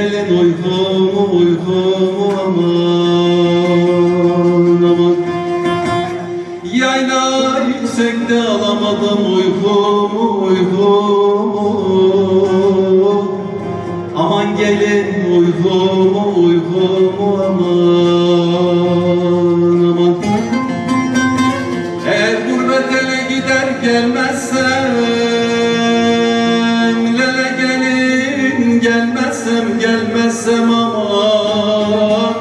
Gelin uykumu uykumu aman aman. Yayla yüksekte alamadım uykumu uykumu. Aman gelin uykumu uykumu aman gelmezsem gelmezsem aman.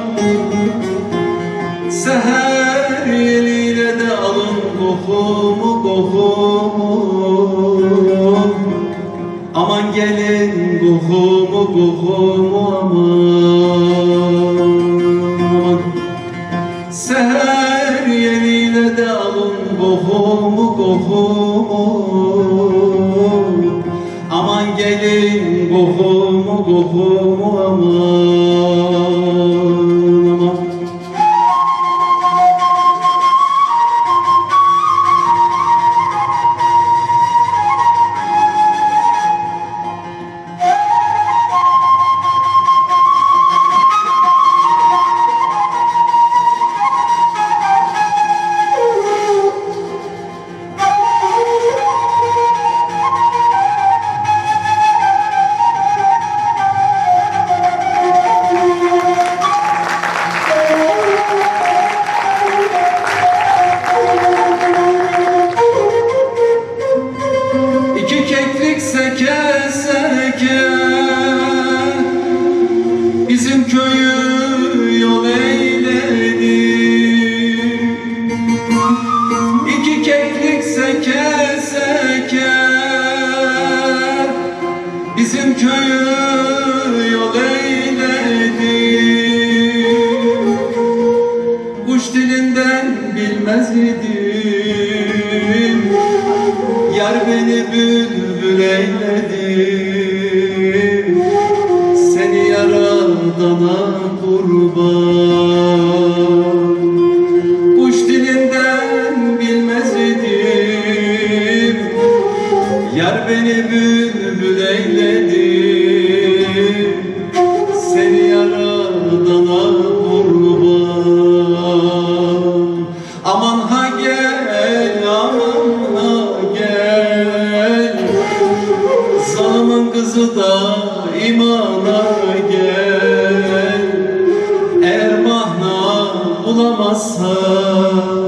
Seher yeliyle de alın kokumu kokumu. Aman gelin kokumu kokumu aman. Seher yeliyle de alın kokumu kokumu. Aman gelin kokumu kokumu aman İki keklik seke seke Bizim köyü yol eyledi Kuş dilinden bilmez Yar beni bülbül eyledi Aman ha gel, aman ha gel. Zalımın kızı da imana gel. Eğer mahna bulamazsan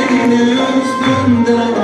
Döşeğin üstünde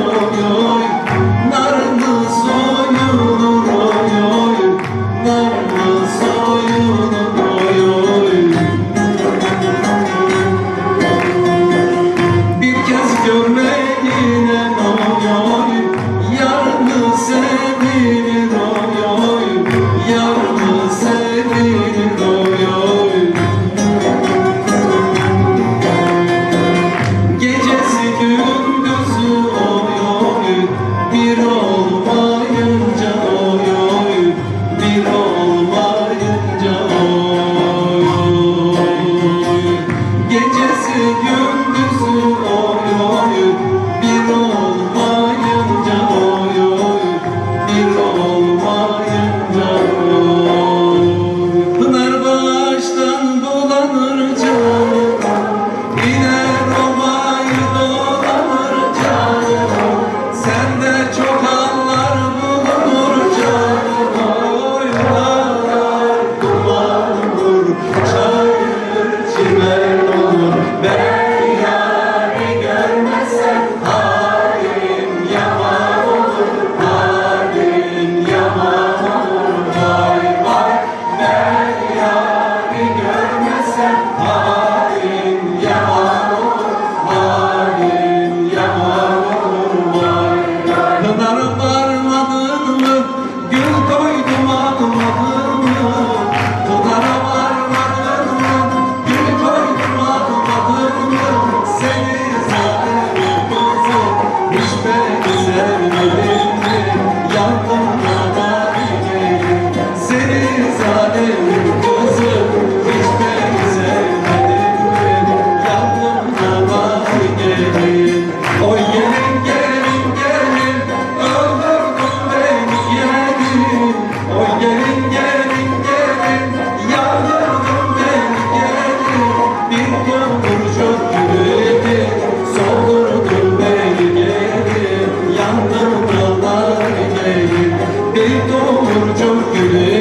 Kurcum it.